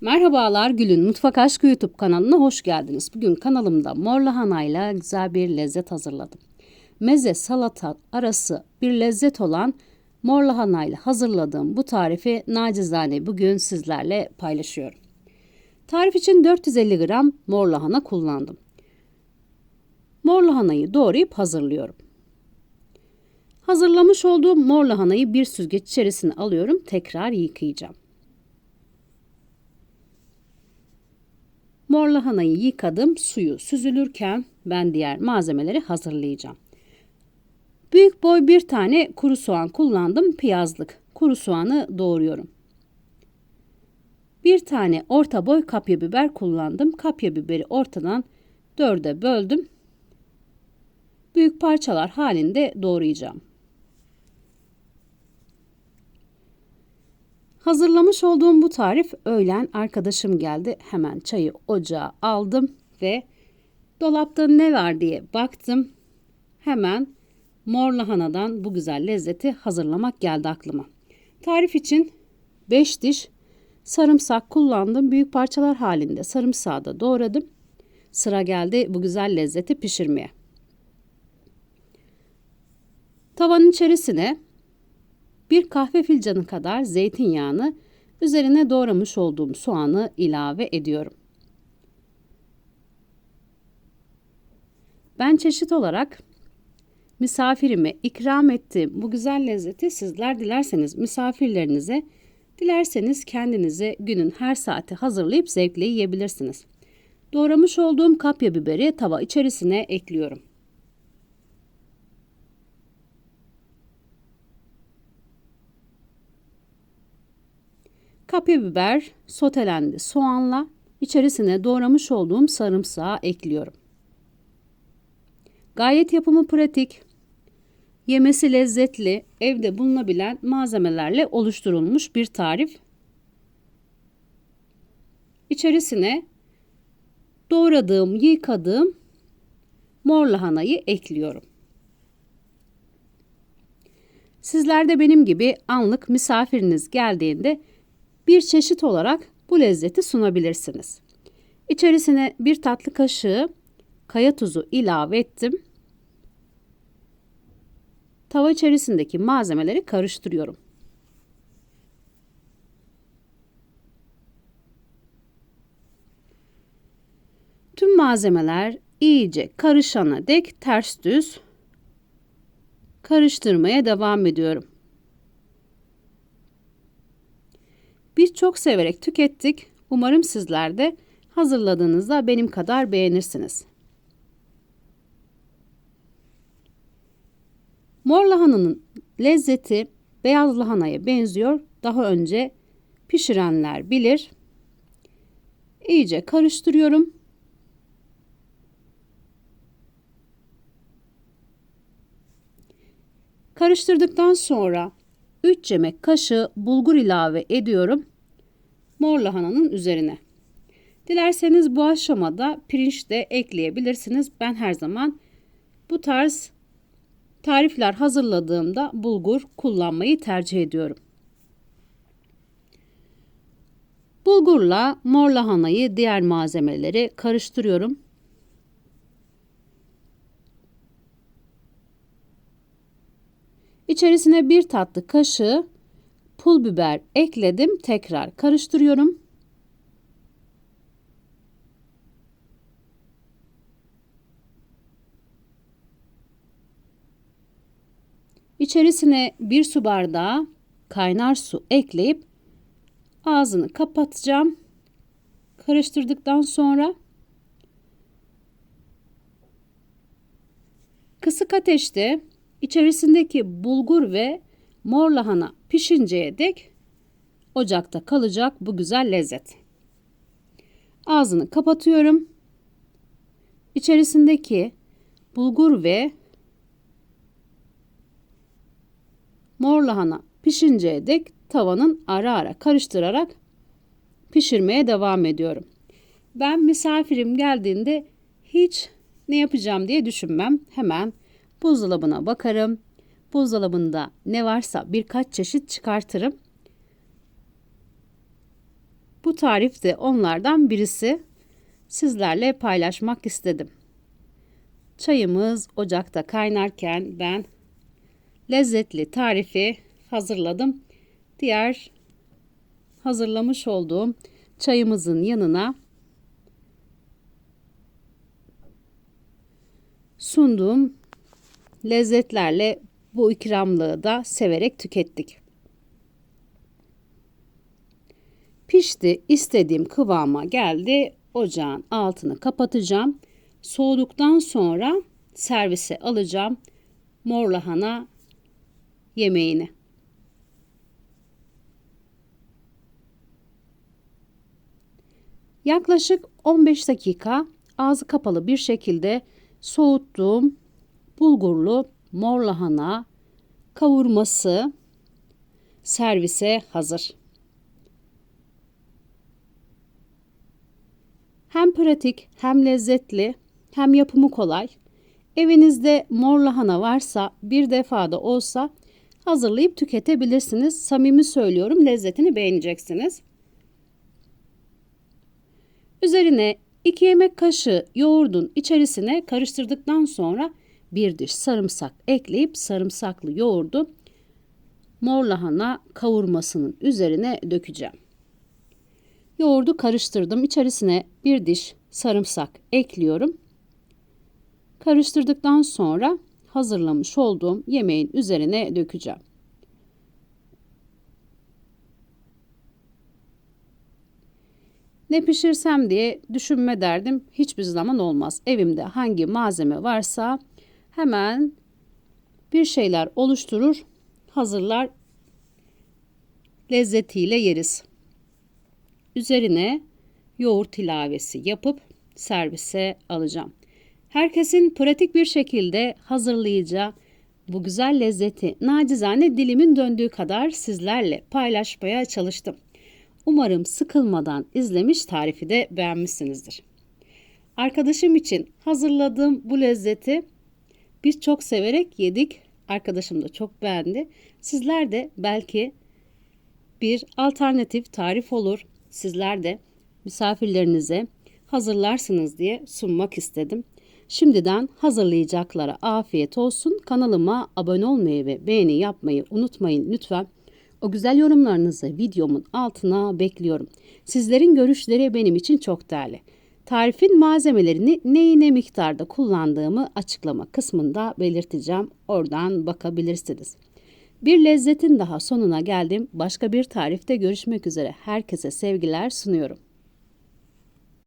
Merhabalar Gül'ün Mutfak Aşkı YouTube kanalına hoş geldiniz. Bugün kanalımda mor lahanayla güzel bir lezzet hazırladım. Meze salata arası bir lezzet olan mor lahanayla hazırladığım bu tarifi nacizane bugün sizlerle paylaşıyorum. Tarif için 450 gram mor lahana kullandım. Mor lahanayı doğrayıp hazırlıyorum. Hazırlamış olduğum mor lahanayı bir süzgeç içerisine alıyorum. Tekrar yıkayacağım. Mor lahanayı yıkadım. Suyu süzülürken ben diğer malzemeleri hazırlayacağım. Büyük boy bir tane kuru soğan kullandım. Piyazlık. Kuru soğanı doğruyorum. Bir tane orta boy kapya biber kullandım. Kapya biberi ortadan dörde böldüm. Büyük parçalar halinde doğrayacağım. Hazırlamış olduğum bu tarif öğlen arkadaşım geldi. Hemen çayı ocağa aldım ve dolapta ne var diye baktım. Hemen mor lahanadan bu güzel lezzeti hazırlamak geldi aklıma. Tarif için 5 diş sarımsak kullandım. Büyük parçalar halinde sarımsağı da doğradım. Sıra geldi bu güzel lezzeti pişirmeye. Tavanın içerisine bir kahve fincanı kadar zeytinyağını üzerine doğramış olduğum soğanı ilave ediyorum. Ben çeşit olarak misafirime ikram ettiğim bu güzel lezzeti sizler dilerseniz misafirlerinize, dilerseniz kendinize günün her saati hazırlayıp zevkle yiyebilirsiniz. Doğramış olduğum kapya biberi tava içerisine ekliyorum. Kapya biber sotelendi soğanla içerisine doğramış olduğum sarımsağı ekliyorum. Gayet yapımı pratik, yemesi lezzetli, evde bulunabilen malzemelerle oluşturulmuş bir tarif. İçerisine doğradığım, yıkadığım mor lahanayı ekliyorum. Sizler de benim gibi anlık misafiriniz geldiğinde bir çeşit olarak bu lezzeti sunabilirsiniz. İçerisine bir tatlı kaşığı kaya tuzu ilave ettim. Tava içerisindeki malzemeleri karıştırıyorum. Tüm malzemeler iyice karışana dek ters düz karıştırmaya devam ediyorum. Biz çok severek tükettik. Umarım sizler de hazırladığınızda benim kadar beğenirsiniz. Mor lahananın lezzeti beyaz lahanaya benziyor. Daha önce pişirenler bilir. İyice karıştırıyorum. Karıştırdıktan sonra 3 yemek kaşığı bulgur ilave ediyorum mor lahananın üzerine. Dilerseniz bu aşamada pirinç de ekleyebilirsiniz. Ben her zaman bu tarz tarifler hazırladığımda bulgur kullanmayı tercih ediyorum. Bulgurla mor lahanayı diğer malzemeleri karıştırıyorum. İçerisine bir tatlı kaşığı pul biber ekledim. Tekrar karıştırıyorum. İçerisine bir su bardağı kaynar su ekleyip ağzını kapatacağım. Karıştırdıktan sonra kısık ateşte içerisindeki bulgur ve mor lahana pişinceye dek ocakta kalacak bu güzel lezzet. Ağzını kapatıyorum. İçerisindeki bulgur ve mor lahana pişinceye dek tavanın ara ara karıştırarak pişirmeye devam ediyorum. Ben misafirim geldiğinde hiç ne yapacağım diye düşünmem. Hemen buzdolabına bakarım. Buzdolabında ne varsa birkaç çeşit çıkartırım. Bu tarif de onlardan birisi. Sizlerle paylaşmak istedim. Çayımız ocakta kaynarken ben lezzetli tarifi hazırladım. Diğer hazırlamış olduğum çayımızın yanına sunduğum lezzetlerle bu ikramlığı da severek tükettik. Pişti, istediğim kıvama geldi. Ocağın altını kapatacağım. Soğuduktan sonra servise alacağım. Mor lahana yemeğini. Yaklaşık 15 dakika ağzı kapalı bir şekilde soğuttuğum bulgurlu mor lahana kavurması servise hazır. Hem pratik hem lezzetli hem yapımı kolay. Evinizde mor lahana varsa bir defada olsa hazırlayıp tüketebilirsiniz. Samimi söylüyorum lezzetini beğeneceksiniz. Üzerine 2 yemek kaşığı yoğurdun içerisine karıştırdıktan sonra bir diş sarımsak ekleyip sarımsaklı yoğurdu mor lahana kavurmasının üzerine dökeceğim. Yoğurdu karıştırdım. İçerisine bir diş sarımsak ekliyorum. Karıştırdıktan sonra hazırlamış olduğum yemeğin üzerine dökeceğim. Ne pişirsem diye düşünme derdim hiçbir zaman olmaz. Evimde hangi malzeme varsa hemen bir şeyler oluşturur, hazırlar, lezzetiyle yeriz. Üzerine yoğurt ilavesi yapıp servise alacağım. Herkesin pratik bir şekilde hazırlayacağı bu güzel lezzeti nacizane dilimin döndüğü kadar sizlerle paylaşmaya çalıştım. Umarım sıkılmadan izlemiş tarifi de beğenmişsinizdir. Arkadaşım için hazırladığım bu lezzeti biz çok severek yedik. Arkadaşım da çok beğendi. Sizler de belki bir alternatif tarif olur. Sizler de misafirlerinize hazırlarsınız diye sunmak istedim. Şimdiden hazırlayacaklara afiyet olsun. Kanalıma abone olmayı ve beğeni yapmayı unutmayın lütfen. O güzel yorumlarınızı videomun altına bekliyorum. Sizlerin görüşleri benim için çok değerli. Tarifin malzemelerini neyi ne miktarda kullandığımı açıklama kısmında belirteceğim. Oradan bakabilirsiniz. Bir lezzetin daha sonuna geldim. Başka bir tarifte görüşmek üzere. Herkese sevgiler sunuyorum.